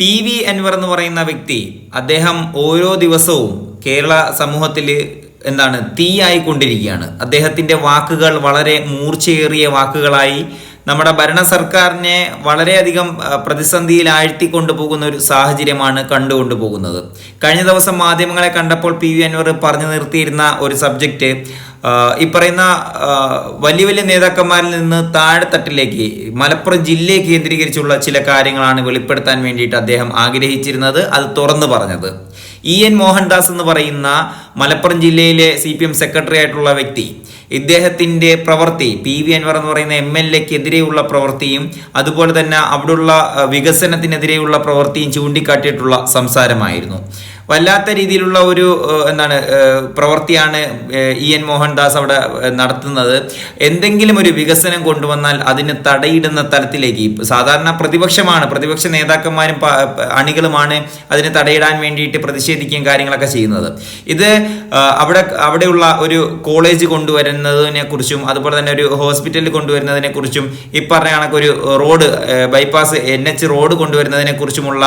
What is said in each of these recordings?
P V Anwar എന്ന് പറയുന്ന വ്യക്തി അദ്ദേഹം ഓരോ ദിവസവും കേരള സമൂഹത്തിൽ എന്താണ് തീയായിക്കൊണ്ടിരിക്കുകയാണ് അദ്ദേഹത്തിന്റെ വാക്കുകൾ വളരെ മൂർച്ചയേറിയ വാക്കുകളായി നമ്മുടെ ഭരണ സർക്കാരിനെ വളരെയധികം പ്രതിസന്ധിയിൽ ആഴ്ത്തിക്കൊണ്ടു പോകുന്ന ഒരു സാഹചര്യമാണ് കണ്ടുകൊണ്ടു പോകുന്നത് കഴിഞ്ഞ ദിവസം മാധ്യമങ്ങളെ കണ്ടപ്പോൾ പി വി അൻവർ പറഞ്ഞു നിർത്തിയിരുന്ന ഒരു സബ്ജക്റ്റ് ഈ പറയുന്ന വലിയ വലിയ നേതാക്കന്മാരിൽ നിന്ന് താഴെത്തട്ടിലേക്ക് മലപ്പുറം ജില്ലയെ കേന്ദ്രീകരിച്ചുള്ള ചില കാര്യങ്ങളാണ് വെളിപ്പെടുത്താൻ വേണ്ടിയിട്ട് അദ്ദേഹം ആഗ്രഹിച്ചിരുന്നത് അത് തുറന്നു പറഞ്ഞത്. ഇ എൻ മോഹൻദാസ് എന്ന് പറയുന്ന മലപ്പുറം ജില്ലയിലെ സി സെക്രട്ടറി ആയിട്ടുള്ള വ്യക്തി ഇദ്ദേഹത്തിന്റെ പ്രവൃത്തി പി വി അൻവർ എന്ന് പറയുന്ന എം എൽ എക്കെതിരെയുള്ള പ്രവൃത്തിയും അതുപോലെ തന്നെ അവിടെയുള്ള വികസനത്തിനെതിരെയുള്ള പ്രവൃത്തിയും ചൂണ്ടിക്കാട്ടിയിട്ടുള്ള സംസാരമായിരുന്നു. വല്ലാത്ത രീതിയിലുള്ള ഒരു എന്താണ് പ്രവൃത്തിയാണ് ഇ എൻ മോഹൻദാസ് അവിടെ നടത്തുന്നത്. എന്തെങ്കിലും ഒരു വികസനം കൊണ്ടുവന്നാൽ അതിന് തടയിടുന്ന തലത്തിലേക്ക് സാധാരണ പ്രതിപക്ഷമാണ് പ്രതിപക്ഷ നേതാക്കന്മാരും അണികളുമാണ് അതിന് തടയിടാൻ വേണ്ടിയിട്ട് പ്രതിഷേധിക്കുകയും കാര്യങ്ങളൊക്കെ ചെയ്യുന്നത്. ഇത് അവിടെ അവിടെയുള്ള ഒരു കോളേജ് കൊണ്ടുവരുന്നതിനെ കുറിച്ചും അതുപോലെ തന്നെ ഒരു ഹോസ്പിറ്റലിൽ കൊണ്ടുവരുന്നതിനെ കുറിച്ചും ഈ പറഞ്ഞ കണക്കൊരു road bypass N H road കൊണ്ടുവരുന്നതിനെ കുറിച്ചുമുള്ള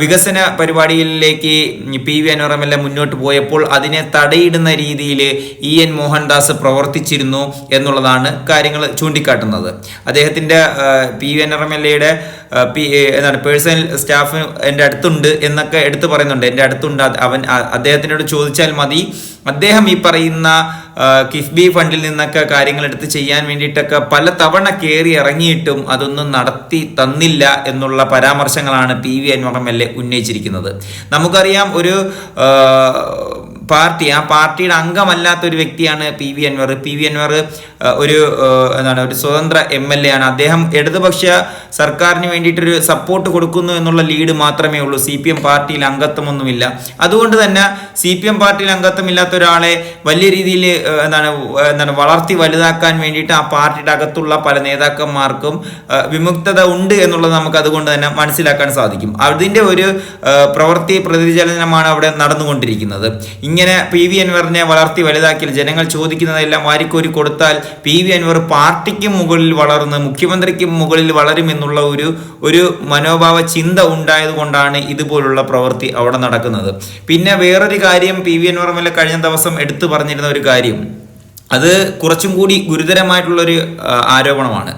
വികസന പരിപാടികളിലേക്ക് P V Anvar M L മുന്നോട്ട് പോയപ്പോൾ അതിനെ തടയിടുന്ന രീതിയിൽ ഇ എൻ മോഹൻദാസ് പ്രവർത്തിച്ചിരുന്നു എന്നുള്ളതാണ് കാര്യങ്ങൾ ചൂണ്ടിക്കാട്ടുന്നത്. അദ്ദേഹത്തിന്റെ P V Anvar M L എയുടെ പി എന്താണ് പേഴ്സണൽ സ്റ്റാഫ് എന്റെ അടുത്തുണ്ട് എന്നൊക്കെ എടുത്തു പറയുന്നുണ്ട്. എന്റെ അടുത്തുണ്ട്. അവൻ അദ്ദേഹത്തിനോട് ചോദിച്ചാൽ മതി. അദ്ദേഹം ഈ പറയുന്ന കിഫ്ബി ഫണ്ടിൽ നിന്നൊക്കെ കാര്യങ്ങൾ എടുത്ത് ചെയ്യാൻ വേണ്ടിയിട്ടൊക്കെ പല തവണ കയറി ഇറങ്ങിയിട്ടും അതൊന്നും നടത്തി തന്നില്ല എന്നുള്ള പരാമർശങ്ങളാണ് P V Anvar M L A ഉന്നയിച്ചിരിക്കുന്നത്. നമുക്കറിയാം ഒരു പാർട്ടി ആ പാർട്ടിയുടെ അംഗമല്ലാത്ത ഒരു വ്യക്തിയാണ് P V Anvar. P V Anvar ഒരു എന്താണ് ഒരു സ്വതന്ത്ര എം എൽ എ ആണ്. അദ്ദേഹം ഇടതുപക്ഷ സർക്കാരിന് വേണ്ടിയിട്ടൊരു സപ്പോർട്ട് കൊടുക്കുന്നു എന്നുള്ള ലീഡ് മാത്രമേ ഉള്ളൂ. സി പി എം പാർട്ടിയിൽ അംഗത്വമൊന്നുമില്ല. അതുകൊണ്ട് തന്നെ സി പി എം പാർട്ടിയിൽ അംഗത്വമില്ലാത്ത ഒരാളെ വലിയ രീതിയിൽ എന്താണ് എന്താണ് വളർത്തി വലുതാക്കാൻ വേണ്ടിയിട്ട് ആ പാർട്ടിയുടെ അകത്തുള്ള പല നേതാക്കന്മാർക്കും വിമുക്തത ഉണ്ട് എന്നുള്ളത് നമുക്ക് അതുകൊണ്ട് തന്നെ മനസ്സിലാക്കാൻ സാധിക്കും. അതിന്റെ ഒരു പ്രവൃത്തി പ്രതിചലനമാണ് അവിടെ നടന്നുകൊണ്ടിരിക്കുന്നത്. ഇങ്ങനെ പി വി അൻവറിനെ വളർത്തി വലുതാക്കിയാൽ ജനങ്ങൾ ചോദിക്കുന്നതെല്ലാം വാരിക്കോരി കൊടുത്താൽ പി വി അൻവർ പാർട്ടിക്ക് മുകളിൽ വളർന്ന് മുഖ്യമന്ത്രിക്ക് മുകളിൽ വളരുമെന്നുള്ള ഒരു ഒരു മനോഭാവ ചിന്ത ഉണ്ടായതുകൊണ്ടാണ് ഇതുപോലുള്ള പ്രവൃത്തി അവിടെ നടക്കുന്നത്. പിന്നെ വേറൊരു കാര്യം പി വി അൻവർ കഴിഞ്ഞ ദിവസം എടുത്തു പറഞ്ഞിരുന്ന ഒരു കാര്യം. അത് കുറച്ചും കൂടി ഗുരുതരമായിട്ടുള്ളൊരു ആരോപണമാണ്.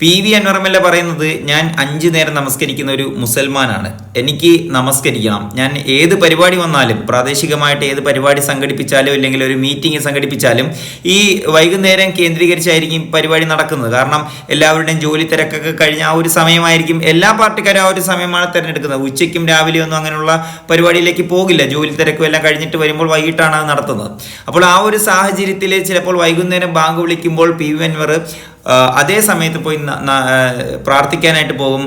P V Anvar M L A പറയുന്നത് ഞാൻ അഞ്ചു നേരം നമസ്കരിക്കുന്ന ഒരു മുസൽമാനാണ്. എനിക്ക് നമസ്കരിക്കണം. ഞാൻ ഏത് പരിപാടി വന്നാലും പ്രാദേശികമായിട്ട് ഏത് പരിപാടി സംഘടിപ്പിച്ചാലും അല്ലെങ്കിൽ ഒരു മീറ്റിംഗ് സംഘടിപ്പിച്ചാലും ഈ വൈകുന്നേരം കേന്ദ്രീകരിച്ചായിരിക്കും പരിപാടി നടക്കുന്നത്. കാരണം എല്ലാവരുടെയും ജോലി തിരക്കൊക്കെ കഴിഞ്ഞ ആ ഒരു സമയമായിരിക്കും എല്ലാ പാർട്ടിക്കാരും ആ ഒരു സമയമാണ് തിരഞ്ഞെടുക്കുന്നത്. ഉച്ചയ്ക്കും രാവിലെയും ഒന്നും അങ്ങനെയുള്ള പരിപാടിയിലേക്ക് പോകില്ല. ജോലി തിരക്കും എല്ലാം കഴിഞ്ഞിട്ട് വരുമ്പോൾ വൈകിട്ടാണ് അത് നടത്തുന്നത്. അപ്പോൾ ആ ഒരു സാഹചര്യത്തിൽ ചിലപ്പോൾ വൈകുന്നേരം ബാങ്ക് വിളിക്കുമ്പോൾ പി വി അൻവർ അതേ സമയത്ത് പോയി പ്രാർത്ഥിക്കാനായിട്ട് പോകും.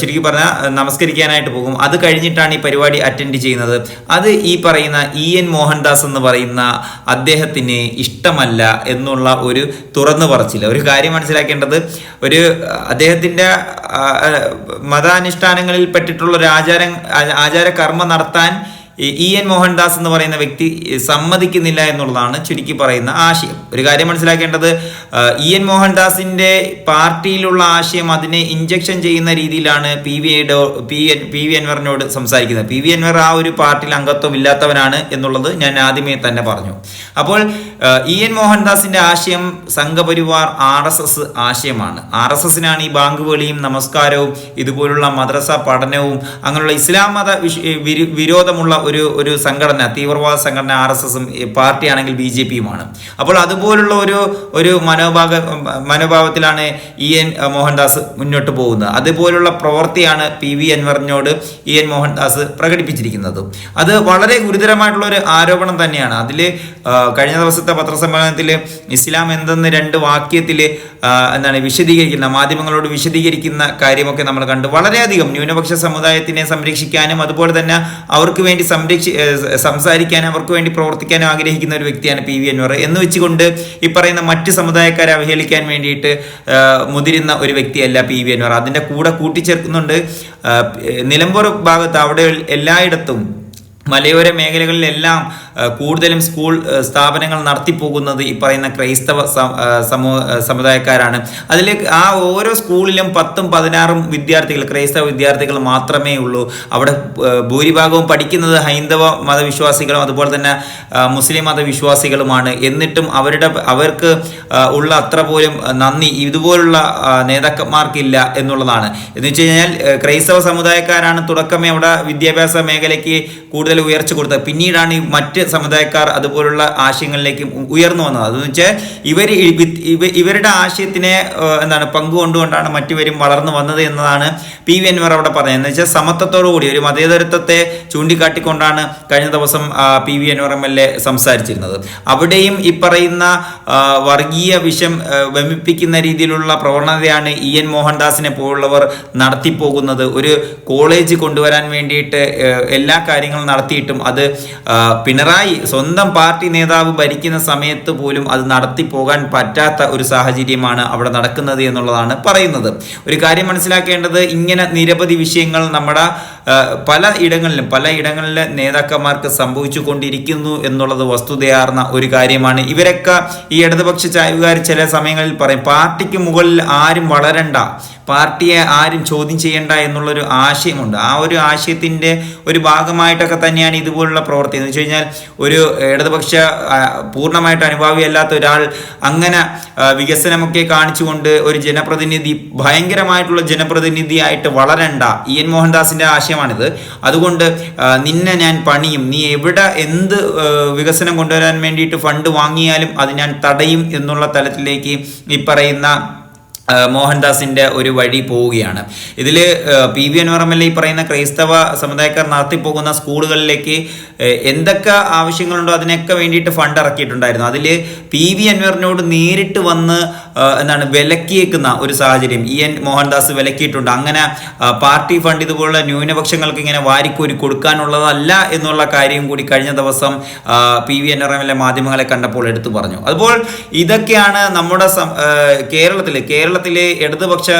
ചുരുക്കി പറഞ്ഞാൽ നമസ്കരിക്കാനായിട്ട് പോകും. അത് കഴിഞ്ഞിട്ടാണ് ഈ പരിപാടി അറ്റൻഡ് ചെയ്യുന്നത്. അത് ഈ പറയുന്ന ഇ എൻ മോഹൻദാസ് എന്ന് പറയുന്ന അദ്ദേഹത്തിന് ഇഷ്ടമല്ല എന്നുള്ള ഒരു തുറന്നു പറച്ചില്ല ഒരു കാര്യം മനസ്സിലാക്കേണ്ടത് ഒരു അദ്ദേഹത്തിന്റെ മതാനുഷ്ഠാനങ്ങളിൽ പെട്ടിട്ടുള്ള ഒരു ആചാരം ആ- ആചാര കർമ്മം നടത്താൻ ഇ എൻ മോഹൻദാസ് എന്ന് പറയുന്ന വ്യക്തി സമ്മതിക്കുന്നില്ല എന്നുള്ളതാണ് ചുരുക്കി പറയുന്ന ആശയം. ഒരു കാര്യം മനസ്സിലാക്കേണ്ടത് ഇ എൻ മോഹൻദാസിന്റെ പാർട്ടിയിലുള്ള ആശയം അതിനെ ഇഞ്ചക്ഷൻ ചെയ്യുന്ന രീതിയിലാണ് P V P N P V അൻവറിനോട് സംസാരിക്കുന്നത്. പി വി അൻവർ ആ ഒരു പാർട്ടിയിൽ അംഗത്വം ഇല്ലാത്തവനാണ് എന്നുള്ളത് ഞാൻ ആദ്യമേ തന്നെ പറഞ്ഞു. അപ്പോൾ ഇ എൻ മോഹൻദാസിന്റെ ആശയം സംഘപരിവാർ ആർ എസ് എസ് ആശയമാണ്. ആർ എസ് എസിനാണ് ഈ ബാങ്ക് വിളിയും നമസ്കാരവും ഇതുപോലുള്ള മദ്രസ പഠനവും അങ്ങനെയുള്ള ഇസ്ലാം മത വിരോധമുള്ള ഒരു ഒരു സംഘടന തീവ്രവാദ സംഘടന ആർ എസ് എസും പാർട്ടിയാണെങ്കിൽ ബി ജെ പിയുമാണ്. അപ്പോൾ അതുപോലുള്ള ഒരു ഒരു മനോഭാവ മനോഭാവത്തിലാണ് ഇ എൻ മോഹൻദാസ് മുന്നോട്ട് പോകുന്നത്. അതുപോലുള്ള പ്രവൃത്തിയാണ് പി വി അൻവറിനോട് ഇ എൻ മോഹൻദാസ് പ്രകടിപ്പിച്ചിരിക്കുന്നത്. അത് വളരെ ഗുരുതരമായിട്ടുള്ള ഒരു ആരോപണം തന്നെയാണ്. അതിൽ കഴിഞ്ഞ ദിവസത്തെ പത്രസമ്മേളനത്തിൽ ഇസ്ലാം എന്തെന്ന് രണ്ട് വാക്യത്തിൽ എന്താണ് വിശദീകരിക്കുന്ന മാധ്യമങ്ങളോട് വിശദീകരിക്കുന്ന കാര്യമൊക്കെ നമ്മൾ കണ്ടു. വളരെയധികം ന്യൂനപക്ഷ സമുദായത്തിനെ സംരക്ഷിക്കാനും അതുപോലെ തന്നെ അവർക്ക് വേണ്ടി സംരക്ഷി സംസാരിക്കാനും അവർക്ക് വേണ്ടി പ്രവർത്തിക്കാനും ആഗ്രഹിക്കുന്ന ഒരു വ്യക്തിയാണ് പി വി അൻവർ. എന്ന് വെച്ചുകൊണ്ട് ഈ പറയുന്ന മറ്റ് സമുദായക്കാരെ അവഹേളിക്കാൻ വേണ്ടിയിട്ട് മുതിരുന്ന ഒരു വ്യക്തിയല്ല പി വി അൻവർ. അതിന്റെ കൂടെ കൂട്ടിച്ചേർക്കുന്നുണ്ട്. നിലമ്പൂർ ഭാഗത്ത് അവിടെ എല്ലായിടത്തും മലയോര മേഖലകളിലെല്ലാം കൂടുതലും സ്കൂൾ സ്ഥാപനങ്ങൾ നടത്തിപ്പോകുന്നത് ഈ പറയുന്ന ക്രൈസ്തവ സമൂഹ സമുദായക്കാരാണ്. അതിൽ ആ ഓരോ സ്കൂളിലും പത്തും പതിനാറും വിദ്യാർത്ഥികൾ ക്രൈസ്തവ വിദ്യാർത്ഥികൾ മാത്രമേ ഉള്ളൂ. അവിടെ ഭൂരിഭാഗവും പഠിക്കുന്നത് ഹൈന്ദവ മതവിശ്വാസികളും അതുപോലെ തന്നെ മുസ്ലിം മതവിശ്വാസികളുമാണ്. എന്നിട്ടും അവരുടെ അവർക്ക് ഉള്ള അത്ര പോലും നന്ദി ഇതുപോലുള്ള നേതാക്കന്മാർക്കില്ല എന്നുള്ളതാണ്. എന്ന് വെച്ച് കഴിഞ്ഞാൽ ക്രൈസ്തവ സമുദായക്കാരാണ് തുടക്കമേ അവിടെ വിദ്യാഭ്യാസ മേഖലയ്ക്ക് കൂടുതൽ ഉയർച്ച കൊടുത്തത്. പിന്നീടാണ് ഈ മറ്റ് സമുദായക്കാർ അതുപോലുള്ള ആശയങ്ങളിലേക്ക് ഉയർന്നു വന്നത്. അതെന്ന് വെച്ചാൽ ഇവർ ഇവരുടെ ആശയത്തിനെ എന്താണ് പങ്കുകൊണ്ടുകൊണ്ടാണ് മറ്റുപേരും വളർന്നു വന്നത് എന്നതാണ് പി വി അൻവർ അവിടെ പറഞ്ഞത്. എന്ന് വെച്ചാൽ സമത്വത്തോടു കൂടി ഒരു മതേതരത്വത്തെ ചൂണ്ടിക്കാട്ടിക്കൊണ്ടാണ് കഴിഞ്ഞ ദിവസം P V Anvar M L A സംസാരിച്ചിരുന്നത്. അവിടെയും ഈ പറയുന്ന വർഗീയ വിഷം വമിപ്പിക്കുന്ന രീതിയിലുള്ള പ്രവണതയാണ് ഇ എൻ മോഹൻദാസിനെ പോലുള്ളവർ നടത്തിപ്പോകുന്നത്. ഒരു കോളേജ് കൊണ്ടുവരാൻ വേണ്ടിയിട്ട് എല്ലാ കാര്യങ്ങളും നടത്തിയിട്ടും അത് ആ, പിണറായി സ്വന്തം പാർട്ടി നേതാവ് ഭരിക്കുന്ന സമയത്ത് പോലും അത് നടത്തി പോകാൻ പറ്റാത്ത ഒരു സാഹചര്യമാണ് അവിടെ നടക്കുന്നത് എന്നുള്ളതാണ് പറയുന്നത്. ഒരു കാര്യം മനസ്സിലാക്കേണ്ടത് ഇങ്ങനെ നിരവധി വിഷയങ്ങൾ നമ്മുടെ പല ഇടങ്ങളിലും പല ഇടങ്ങളിലെ നേതാക്കന്മാർക്ക് സംഭവിച്ചു കൊണ്ടിരിക്കുന്നു എന്നുള്ളത് വസ്തുതയാർന്ന ഒരു കാര്യമാണ്. ഇവരൊക്കെ ഈ ഇടതുപക്ഷ ചായവുകാർ ചില സമയങ്ങളിൽ പറയും പാർട്ടിക്ക് മുകളിൽ ആരും വളരണ്ട പാർട്ടിയെ ആരും ചോദ്യം ചെയ്യേണ്ട എന്നുള്ളൊരു ആശയമുണ്ട്. ആ ഒരു ആശയത്തിന്റെ ഒരു ഭാഗമായിട്ടൊക്കെ തന്നെയാണ് ഇതുപോലുള്ള പ്രവൃത്തി എന്ന് വെച്ച് കഴിഞ്ഞാൽ ഒരു ഇടതുപക്ഷ പൂർണമായിട്ട് അനുഭാവിയല്ലാത്ത ഒരാൾ അങ്ങനെ വികസനമൊക്കെ കാണിച്ചുകൊണ്ട് ഒരു ജനപ്രതിനിധി ഭയങ്കരമായിട്ടുള്ള ജനപ്രതിനിധിയായിട്ട് വളരണ്ട ഇ എൻ മോഹൻദാസിന്റെ ആശയമാണിത്. അതുകൊണ്ട് നിന്നെ ഞാൻ പണിയും. നീ എവിടെ എന്ത് വികസനം കൊണ്ടുവരാൻ വേണ്ടിയിട്ട് ഫണ്ട് വാങ്ങിയാലും അത് ഞാൻ തടയും എന്നുള്ള തലത്തിലേക്ക് ഈ പറയുന്ന മോഹൻദാസിന്റെ ഒരു വഴി പോവുകയാണ്. ഇതിൽ പി വി എ ഈ പറയുന്ന ക്രൈസ്തവ സമുദായക്കാർ നടത്തിപ്പോകുന്ന സ്കൂളുകളിലേക്ക് എന്തൊക്കെ ആവശ്യങ്ങളുണ്ടോ അതിനൊക്കെ വേണ്ടിയിട്ട് ഫണ്ട് ഇറക്കിയിട്ടുണ്ടായിരുന്നു. അതിൽ പി വി അൻവറിനോട് നേരിട്ട് വന്ന് എന്താണ് വിലക്കിയേക്കുന്ന ഒരു സാഹചര്യം. ഇ എൻ മോഹൻദാസ് വിലക്കിയിട്ടുണ്ട്. അങ്ങനെ പാർട്ടി ഫണ്ട് ഇതുപോലുള്ള ന്യൂനപക്ഷങ്ങൾക്ക് ഇങ്ങനെ വാരിക്കോരി കൊടുക്കാനുള്ളതല്ല എന്നുള്ള കാര്യം കൂടി കഴിഞ്ഞ ദിവസം പി വി എ മാധ്യമങ്ങളെ കണ്ടപ്പോൾ എടുത്തു പറഞ്ഞു. അതുപോലെ ഇതൊക്കെയാണ് നമ്മുടെ കേരളത്തിൽ കേരളത്തിൽ കേരളത്തിലെ ഇടതുപക്ഷ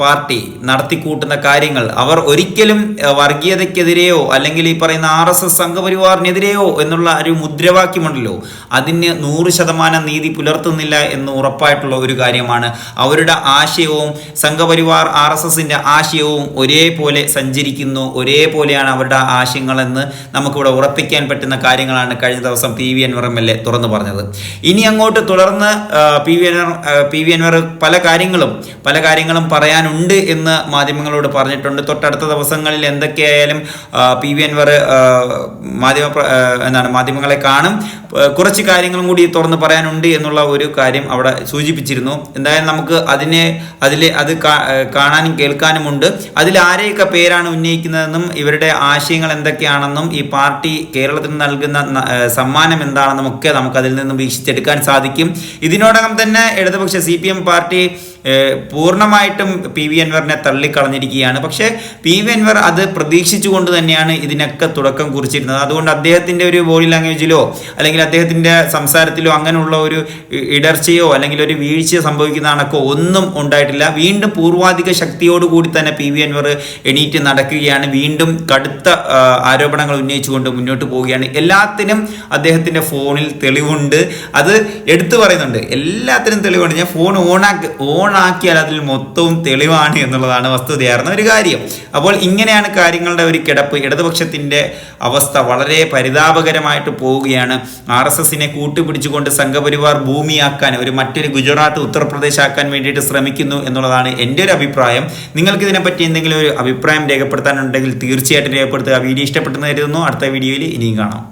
പാർട്ടി നടത്തിക്കൂട്ടുന്ന കാര്യങ്ങൾ അവർ ഒരിക്കലും വർഗീയതയ്ക്കെതിരെയോ അല്ലെങ്കിൽ ഈ പറയുന്ന ആർ എസ് എസ് സംഘപരിവാറിനെതിരെയോ എന്നുള്ള ഒരു മുദ്രാവാക്യമുണ്ടല്ലോ. അതിന് നൂറ് ശതമാനം നീതി പുലർത്തുന്നില്ല എന്ന് ഉറപ്പായിട്ടുള്ള ഒരു കാര്യമാണ്. അവരുടെ ആശയവും സംഘപരിവാർ ആർ എസ് എസിന്റെ ആശയവും ഒരേപോലെ സഞ്ചരിക്കുന്നു. ഒരേപോലെയാണ് അവരുടെ ആശയങ്ങളെന്ന് നമുക്കിവിടെ ഉറപ്പിക്കാൻ പറ്റുന്ന കാര്യങ്ങളാണ് കഴിഞ്ഞ ദിവസം P V Anvar M L A തുറന്നു പറഞ്ഞത്. ഇനി അങ്ങോട്ട് തുടർന്ന് P V Anvar P V Anvar പല കാര്യങ്ങളും പല കാര്യങ്ങളും പറയാനുണ്ട് എന്ന് മാധ്യമങ്ങളോട് പറഞ്ഞിട്ടുണ്ട്. തൊട്ടടുത്ത ദിവസങ്ങളിൽ എന്തൊക്കെയായാലും പി വി അൻവർ മാധ്യമ എന്താണ് മാധ്യമങ്ങളെ കാണും. കുറച്ച് കാര്യങ്ങളും കൂടി തുറന്ന് പറയാനുണ്ട് എന്നുള്ള ഒരു കാര്യം അവിടെ സൂചിപ്പിച്ചിരുന്നു. എന്തായാലും നമുക്ക് അതിനെ അതിൽ അത് കാണാനും കേൾക്കാനുമുണ്ട്. അതിൽ ആരെയൊക്കെ പേരാണ് ഉന്നയിക്കുന്നതെന്നും ഇവരുടെ ആശയങ്ങൾ എന്തൊക്കെയാണെന്നും ഈ പാർട്ടി കേരളത്തിന് നൽകുന്ന സമ്മാനം എന്താണെന്നും ഒക്കെ നമുക്ക് അതിൽ നിന്നും വീക്ഷിച്ചെടുക്കാൻ സാധിക്കും. ഇതിനോടകം തന്നെ ഇടതുപക്ഷ സി പി എം പാർട്ടി പൂർണമായിട്ടും പി വി അൻവറിനെ തള്ളിക്കളഞ്ഞിരിക്കുകയാണ്. പക്ഷേ പി വി അൻവർ അത് പ്രതീക്ഷിച്ചുകൊണ്ട് തന്നെയാണ് ഇതിനൊക്കെ തുടക്കം കുറിച്ചിരുന്നത്. അതുകൊണ്ട് അദ്ദേഹത്തിന്റെ ഒരു ബോഡി ലാംഗ്വേജിലോ അല്ലെങ്കിൽ അദ്ദേഹത്തിന്റെ സംസാരത്തിലോ അങ്ങനെയുള്ള ഒരു ഇടർച്ചയോ അല്ലെങ്കിൽ ഒരു വീഴ്ചയോ സംഭവിക്കുന്ന കണക്കോ ഒന്നും ഉണ്ടായിട്ടില്ല. വീണ്ടും പൂർവാധിക ശക്തിയോട് കൂടി തന്നെ പി വി അൻവർ എണീറ്റ് നടക്കുകയാണ്. വീണ്ടും കടുത്ത ആരോപണങ്ങൾ ഉന്നയിച്ചുകൊണ്ട് മുന്നോട്ട് പോവുകയാണ്. എല്ലാത്തിനും അദ്ദേഹത്തിന്റെ ഫോണിൽ തെളിവുണ്ട്. അത് എടുത്തു പറയുന്നുണ്ട്. എല്ലാത്തിനും തെളിവുണ്ട്. ഞാൻ ഫോൺ ഓണാക്കി ഓണാക്കിയാൽ അതിൽ മൊത്തവും തെളിവാണ് എന്നുള്ളതാണ് വസ്തുതയാർന്ന ഒരു കാര്യം. അപ്പോൾ ഇങ്ങനെയാണ് കാര്യങ്ങളുടെ ഒരു കിടപ്പ്. ഇടതുപക്ഷത്തിന്റെ അവസ്ഥ വളരെ പരിതാപകരമായിട്ട് പോവുകയാണ്. ആർ എസ് എസിനെ കൂട്ടുപിടിച്ചുകൊണ്ട് സംഘപരിവാർ ഭൂമിയാക്കാൻ ഒരു മറ്റൊരു ഗുജറാത്ത് ഉത്തർപ്രദേശ് ആക്കാൻ വേണ്ടിയിട്ട് ശ്രമിക്കുന്നു എന്നുള്ളതാണ് എന്റെ ഒരു അഭിപ്രായം. നിങ്ങൾക്ക് ഇതിനെപ്പറ്റി എന്തെങ്കിലും ഒരു അഭിപ്രായം രേഖപ്പെടുത്താനുണ്ടെങ്കിൽ തീർച്ചയായിട്ടും രേഖപ്പെടുത്തുക. വീഡിയോ ഇഷ്ടപ്പെട്ടെന്ന് കരുതുന്നു. അടുത്ത വീഡിയോയിൽ ഇനിയും കാണാം.